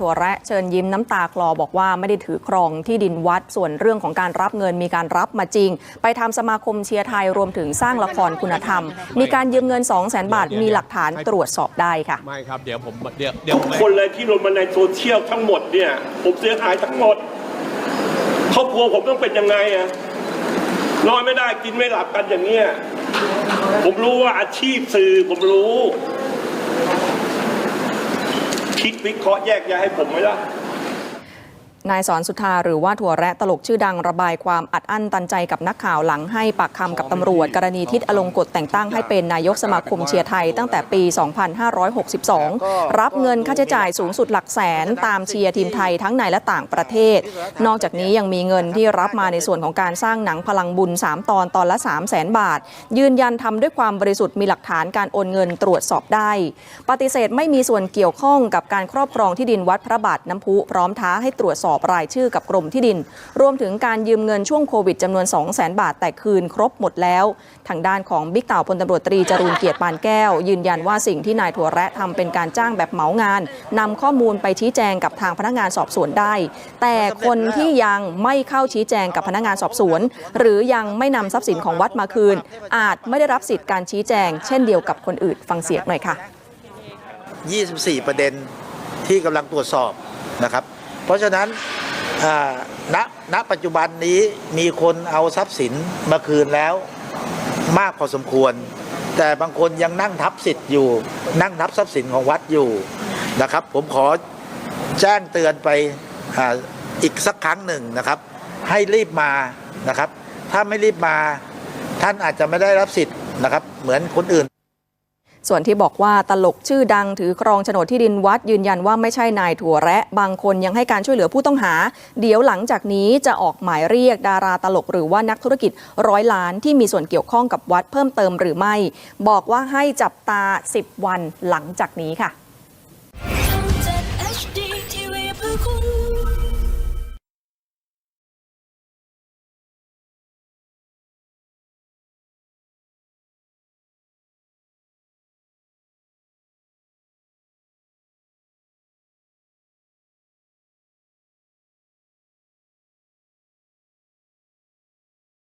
ถั่วแระเชิญยิ้มน้ำตาคลอบอกว่าไม่ได้ถือครองที่ดินวัดส่วนเรื่องของการรับเงินมีการรับมาจริง ไปทำสมาคมเชียร์ไทยรวมถึงสร้างละครคุณธรรม มีการยืมเงิน 2 0 0 0 0 0บาทมีหลักฐานตรวจสอบได้ค่ะ ไม่ครับ เดี๋ยวผมเดี๋ยวเดี๋ยวทุกคนเลยที่ลงมาในโซเชียลทั้งหมดเนี่ย ผมเสียหายทั้งหมดครอบครัวผมต้องเป็นยังไงอะนอนไม่ได้กินไม่หลับกันอย่างเนี้ยผมรู้ว่าอาชีพสื่อผมรู้ คิดวิเคราะห์แยกแยะให้ผมไหมล่ะ นายสอนสุธาหรือว่าถั่วแระตลกชื่อดังระบายความอัดอั้นตันใจกับนักข่าวหลังให้ปากคำกับตำรวจ กรณีทิศอลงกฎแต่งตั้งให้เป็นนายกสมาคมเชียร์ไทย ตั้งแต่ปี 2562 รับเงินค่าใช้จ่ายสูงสุดหลักแสน ตามเชียร์ทีมไทยทั้งในและต่างประเทศ นอกจากนี้ยังมีเงินที่รับมาในส่วนของการสร้างหนังพลังบุญ 3 ตอนตอนละ 3 0 0แสนบาท ยืนยันทำด้วยความบริสุทธิ์มีหลักฐานการโอนเงินตรวจสอบได้ ปฏิเสธไม่มีส่วนเกี่ยวข้องกับการครอบครองที่ดินวัดพระบาทน้ำพุพร้อมท้าให้ตรวจสอบรายชื่อกับกรมที่ดิน รวมถึงการยืมเงินช่วงโควิดจำนวน 2 0 0แสนบาท แต่คืนครบหมดแล้ว ทางด้านของบิ๊กเต่าพลตำรวจตรีจรูนเกียรติปานแก้ว ยืนยันว่าสิ่งที่นายถั่วแระทำเป็นการจ้างแบบเหมางานนำข้อมูลไปชี้แจงกับทางพนักงานสอบสวนได้ แต่คนที่ยังไม่เข้าชี้แจงกับพนักงานสอบสวน หรือยังไม่นำทรัพย์สินของวัดมาคืน อาจไม่ได้รับสิทธิ์การชี้แจง เช่นเดียวกับคนอื่นฟังเสียงหน่อยค่ะ 24 ประเด็นที่กำลังตรวจสอบนะครับ เพราะฉะนั้นณณปัจจุบันนี้มีคนเอาทรัพย์สินมาคืนแล้วมากพอสมควร แต่บางคนยังนั่งทับสิทธิ์อยู่ นั่งทับทรัพย์สินของวัดอยู่นะครับ ผมขอแจ้งเตือนไปออีกสักครั้งหนึ่งนะครับ ให้รีบมานะครับ ถ้าไม่รีบมาท่านอาจจะไม่ได้รับสิทธิ์นะครับ เหมือนคนอื่น ส่วนที่บอกว่าตลกชื่อดังถือครองโฉนดที่ดินวัดยืนยันว่าไม่ใช่นายถั่วแระบางคนยังให้การช่วยเหลือผู้ต้องหา เดี๋ยวหลังจากนี้จะออกหมายเรียกดาราตลกหรือว่านักธุรกิจร้อยล้านที่มีส่วนเกี่ยวข้องกับวัดเพิ่มเติมหรือไม่ บอกว่าให้จับตา 10 วันหลังจากนี้ค่ะ